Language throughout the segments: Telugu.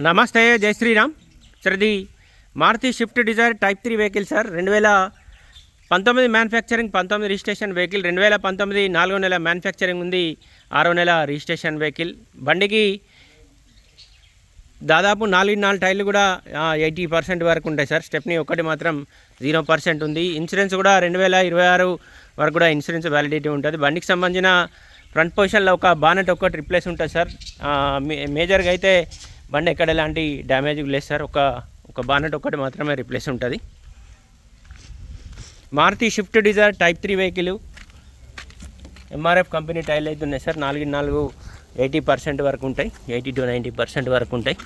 నమస్తే జై శ్రీరామ్. సార్ ఇది Maruti Swift Dzire type three vehicle sir. రెండు వేల పంతొమ్మిది మ్యానుఫ్యాక్చరింగ్ పంతొమ్మిది రిజిస్ట్రేషన్ వెహికల్ రెండు వేల పంతొమ్మిది నాలుగో నెల మ్యానుఫ్యాక్చరింగ్ ఉంది ఆరో నెల రిజిస్ట్రేషన్ వెహికల్. బండికి దాదాపు నాలుగు నాలుగు టైర్లు కూడా ఎయిటీ పర్సెంట్ వరకు ఉంటాయి సార్. స్టెప్ని ఒకటి మాత్రం జీరో పర్సెంట్ ఉంది. ఇన్సూరెన్స్ కూడా రెండు వేల ఇరవై ఆరు వరకు కూడా ఇన్సూరెన్స్ వ్యాలిడిటీ ఉంటుంది. బండికి సంబంధించిన ఫ్రంట్ పొజిషన్లో ఒక బానెట్ ఒకటి రిప్లేస్ ఉంటుంది సార్. మే- మేజర్గా అయితే బండి ఎక్కడ ఎలాంటి డ్యామేజ్ లేదు సార్. ఒక ఒక బానెట్ ఒక్కటి మాత్రమే రిప్లేస్ ఉంటుంది. Maruti Swift Dzire type three vehicle. MRF company టైర్లు అయితే ఉన్నాయి సార్. నాలుగు నాలుగు ఎయిటీ పర్సెంట్ వరకు ఉంటాయి. ఎయిటీ టు నైంటీ పర్సెంట్ వరకు ఉంటాయి.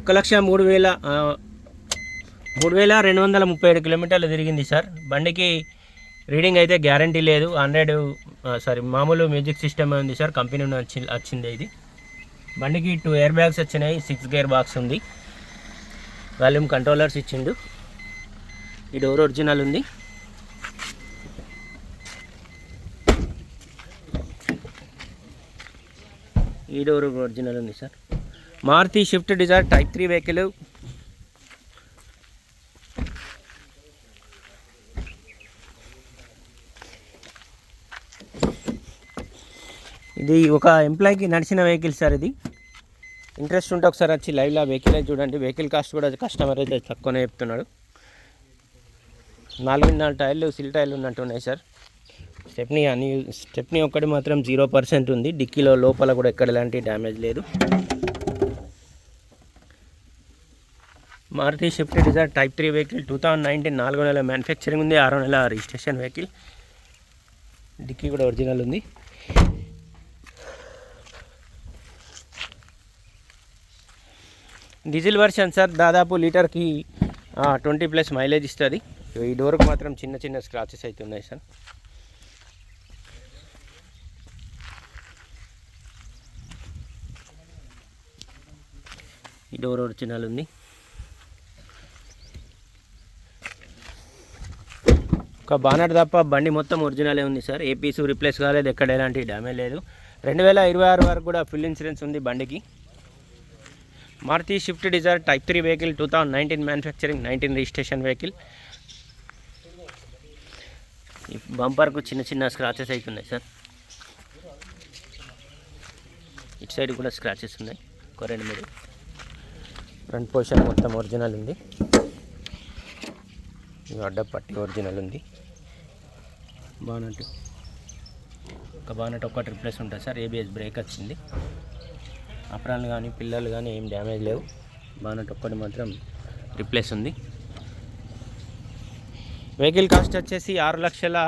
ఒక లక్ష మూడు వేల మూడు వేల రెండు వందల ముప్పై ఏడు కిలోమీటర్లు తిరిగింది సార్. బండికి రీడింగ్ అయితే గ్యారంటీ లేదు. హండ్రెడ్ సారీ మామూలు మ్యూజిక్ సిస్టమ్ ఉంది సార్. కంపెనీ నుండి వచ్చి వచ్చింది ఇది. బండికి టూ ఎయిర్ బ్యాగ్స్ వచ్చినాయి సిక్స్ గేర్ బాక్స్ ఉంది. వాల్యూమ్ కంట్రోలర్స్ ఇచ్చిండు. ఈ డోర్ ఒరిజినల్ ఉంది. ఈ డోర్ ఒరిజినల్ ఉంది sir. Maruti Swift Dzire type three vehicle ఇది ఒక ఎంప్లాయీకి నడిచిన వెహికల్ సార్ ఇది. ఇంట్రెస్ట్ ఉంటే ఒకసారి వచ్చి లైవ్లో వెహికల్ అయితే చూడండి. వెహికల్ కాస్ట్ కూడా కస్టమర్ అయితే తక్కువనే చెప్తున్నాడు. నాలుగు నాలుగు టైర్లు సిల్ టైర్లు ఉన్నట్టు ఉన్నాయి సార్ స్టెప్నీ అని స్టెప్నీ ఒక్కటి మాత్రం జీరో పర్సెంట్ ఉంది. డిక్కీలో లోపల కూడా ఎక్కడ ఎలాంటి డ్యామేజ్ లేదు. Maruti Swift Dzire type three vehicle two thousand nineteen నాలుగో నెల మ్యానుఫ్యాక్చరింగ్ ఉంది. ఆరో నెల రిజిస్ట్రేషన్ వెహికల్ డిక్కీ కూడా ఒరిజినల్ ఉంది. Diesel version sir. దాదాపు లీటర్కి ట్వంటీ ప్లస్ మైలేజ్ ఇస్తుంది. ఈ డోర్కి మాత్రం చిన్న చిన్న స్క్రాచెస్ అయితే ఉన్నాయి సార్. ఈ డోర్ ఒరిజినల్ ఉంది. ఒక బానట్ తప్ప బండి మొత్తం ఒరిజినలే ఉంది సార్. ఏ పీసు రిప్లేస్ కాలేదు ఎక్కడ ఎలాంటి డ్యామేజ్ లేదు. రెండు వేల ఇరవై ఆరు వరకు కూడా ఫుల్ ఇన్సూరెన్స్ ఉంది బండికి. Maruti Swift Dzire type three vehicle two thousand nineteen manufacturing nineteen registration vehicle ఈ బంపర్కు చిన్న చిన్న స్క్రాచెస్ అవుతున్నాయి సార్ ఇటు సైడ్ కూడా స్క్రాచెస్ ఉన్నాయి. ఒక రెండు మూడు ఫ్రంట్ పొజిషన్ మొత్తం ఒరిజినల్ ఉంది. అడ్డ పట్టి ఒరిజినల్ ఉంది. బానట్ ఒక బానట్ ఒక్కటి రిప్లేస్ ఉంటుంది సార్ ఏబిఎస్ బ్రేక్ వచ్చింది. అప్రాలు కానీ పిల్లలు కానీ ఏం డ్యామేజ్ లేవు. బానట్ ఒక్కటి మాత్రం రిప్లేస్ ఉంది. వెహికల్ కాస్ట్ వచ్చేసి ఆరు లక్షల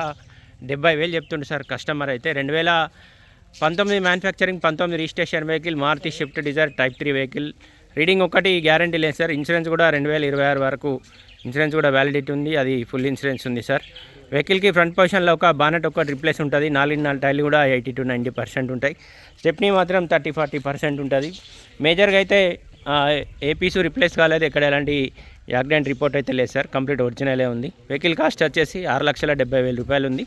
డెబ్బై వేలు చెప్తుండే సార్ కస్టమర్ అయితే. రెండు వేల పంతొమ్మిది మ్యానుఫ్యాక్చరింగ్ పంతొమ్మిది registration vehicle Maruti Swift Dzire type three vehicle. Reading ఒకటి గ్యారంటీ లేదు సార్. ఇన్సూరెన్స్ కూడా రెండు వేల ఇరవై ఆరు వరకు ఇన్సూరెన్స్ కూడా వ్యాలిడిటీ ఉంది. అది ఫుల్ ఇన్సూరెన్స్ ఉంది సార్. వెహికల్కి ఫ్రంట్ పొజిషన్లో ఒక బానెట్ ఒకటి రిప్లేస్ ఉంటుంది. నాలుగు నాలుగు టైర్లు కూడా ఎయిటీ టు నైంటీ పర్సెంట్ ఉంటాయి. స్టెప్నీ మాత్రం థర్టీ ఫార్టీ పర్సెంట్ ఉంటుంది. మేజర్గా అయితే ఆ, ఏ పీసు రిప్లేస్ కాలేదు. ఎక్కడ ఎలాంటి యాక్సిడెంట్ రిపోర్ట్ అయితే లేదు సార్. కంప్లీట్ ఒరిజినలే ఉంది. వెహికల్ కాస్ట్ వచ్చేసి ఆరు లక్షల డెబ్బై వేల రూపాయలు ఉంది.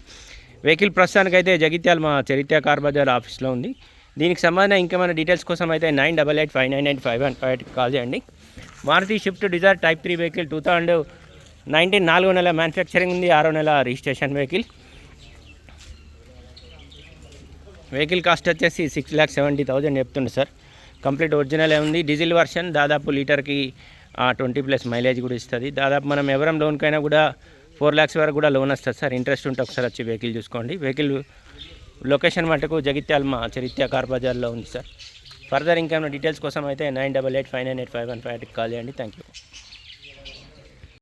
వెహికల్ ప్రస్తుతానికి అయితే జగిత్యాల మా చరిత్ర కార్ బజార్ ఆఫీస్లో ఉంది. దీనికి సంబంధించిన ఇంకేమైనా డీటెయిల్స్ కోసం అయితే nine double eight five nine eight five one five call చేయండి. Maruti Swift Dzire type three vehicle two thousand nineteen నాలుగో నెల మ్యానుఫ్యాక్చరింగ్ ఉంది ఆరో నెల రిజిస్ట్రేషన్ వెహికల్ వెహికల్ కాస్ట్ వచ్చేసి సిక్స్ ల్యాక్ సెవెంటీ థౌజండ్ చెప్తుండే సార్. కంప్లీట్ ఒరిజినలే ఉంది. డీజిల్ వర్షన్ దాదాపు లీటర్కి ట్వంటీ ప్లస్ మైలేజ్ కూడా ఇస్తుంది. దాదాపు మనం ఎవరం లోన్కైనా కూడా ఫోర్ ల్యాక్స్ వరకు కూడా లోన్ వస్తుంది సార్. ఇంట్రెస్ట్ ఉంటే ఒకసారి వచ్చి వెహికల్ చూసుకోండి. వెహికల్ లొకేషన్ మటుకు జగిత్యాల మా చరిత్ర కార్ బజార్లో ఉంది సార్. ఫర్దర్ ఇంకేమైనా డీటెయిల్స్ కోసం అయితే nine double eight five nine eight five one five ఎయిట్కి కాల్ చేయండి. Thank you